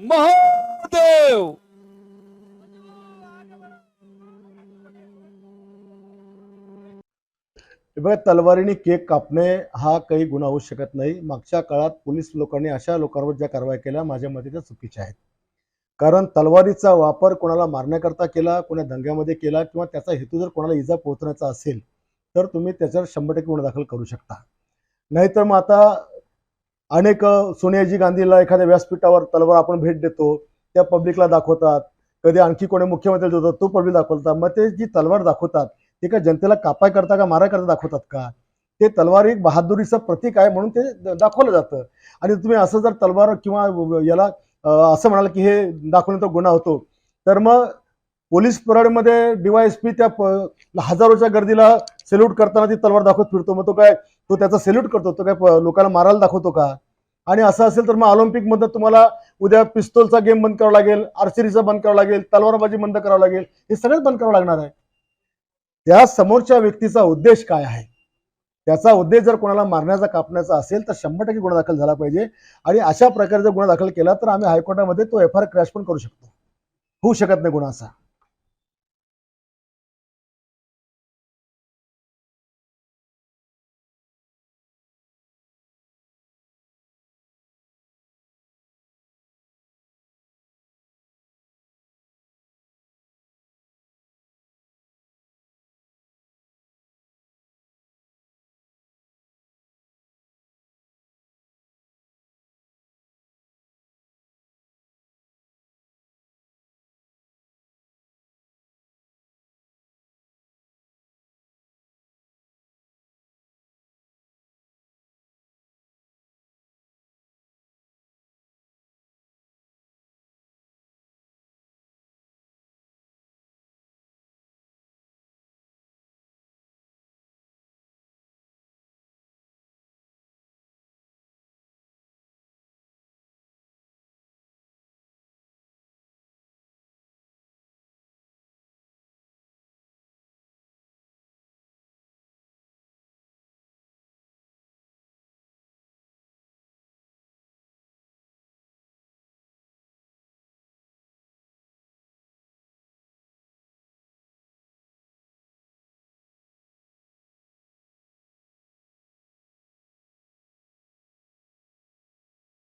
महादेव! बघा तलवारीने केक कापणे हा काही गुन्हा होऊ शकत नाही. मागच्या काळात पोलीस लोकांनी अशा लोकांवर ज्या कारवाई केल्या माझ्या मते त्या चुकीच्या आहेत. कारण तलवारीचा वापर कोणाला मारण्याकरता केला कोणा दंग्यामध्ये केला किंवा त्याचा हेतू जर कोणाला इजा पोहोचण्याचा असेल तर तुम्ही त्याच्यावर शंभर टक्के गुन्हा दाखल करू शकता. नाहीतर मग आता अनेक सोनियाजी गांधीला एखाद्या व्यासपीठावर तलवार आपण भेट देतो त्या पब्लिकला दाखवतात. कधी आणखी कोणी मुख्यमंत्री होतो तो पब्लिक दाखवतात. मग ते जी तलवार दाखवतात ते का जनतेला कापाय करता का मारा करता दाखवतात का? ते तलवार एक बहादुरीचं प्रतीक आहे म्हणून ते दाखवलं जातं. आणि तुम्ही असं जर तलवार किंवा याला असं म्हणाल की हे दाखवण्याचा गुन्हा होतो तर मग पोलीस परेडमध्ये डीवायएसपी त्या प- हजारोच्या गर्दीला सेल्यूट करताना ती तलवार दाखवत फिरतो. मग तो काय तो त्याचा सेल्यूट करतो. तो काय लोकांना मारायला दाखवतो का? आणि असं असेल तर मग ऑलिम्पिकमध्ये तुम्हाला उद्या पिस्तोलचा गेम बंद करावा लागेल आर्चरीचा बंद करावा लागेल तलवारबाजी बंद करावं लागेल हे सगळंच बंद करावं लागणार आहे. त्या समोरच्या व्यक्तीचा उद्देश काय आहे? त्याचा उद्देश जर कोणाला मारण्याचा कापण्याचा असेल तर शंभर टक्के गुन्हा दाखल झाला पाहिजे. आणि अशा प्रकारे जर गुन्हा दाखल केला तर आम्ही हायकोर्टामध्ये तो एफ आर क्रॅश पण करू शकतो. होऊ शकत नाही गुन्हा असा.